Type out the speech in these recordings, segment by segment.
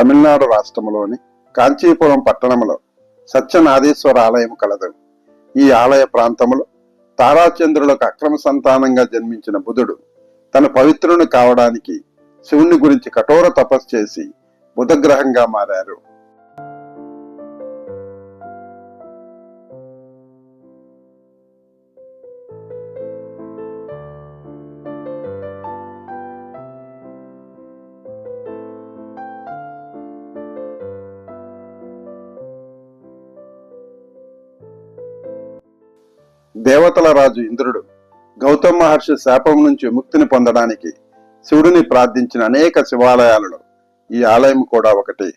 తమిళనాడు రాష్ట్రంలోని కాంచీపురం పట్టణంలో సత్యనాథేశ్వర ఆలయం కలదు. ఈ ఆలయ ప్రాంతంలో తారాచంద్రులకు అక్రమ సంతానంగా జన్మించిన బుధుడు తన పవిత్రుని కావడానికి శివుని గురించి కఠోర తపస్సు చేసి బుధగ్రహంగా మారారు. దేవతల రాజు ఇంద్రుడు గౌతమ మహర్షి శాపం నుంచి ముక్తిని పొందడానికి శివుడిని ప్రార్థించిన అనేక శివాలయాలలో ఈ ఆలయం కూడా ఒకటి.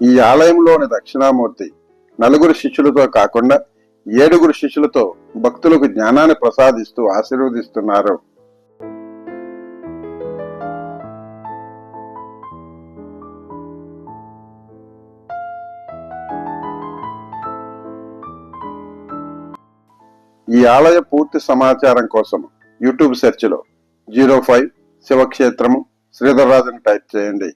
ఈ ఆలయంలోని దక్షిణామూర్తి నలుగురు శిష్యులతో కాకుండా ఏడుగురు శిష్యులతో భక్తులకు జ్ఞానాన్ని ప్రసాదిస్తూ ఆశీర్వదిస్తున్నారు ఈ ఆలయ పూర్తి సమాచారం కోసం యూట్యూబ్ సెర్చ్లో జీరో ఫైవ్ శివక్షేత్రము శ్రీధర్రాజుని టైప్ చేయండి.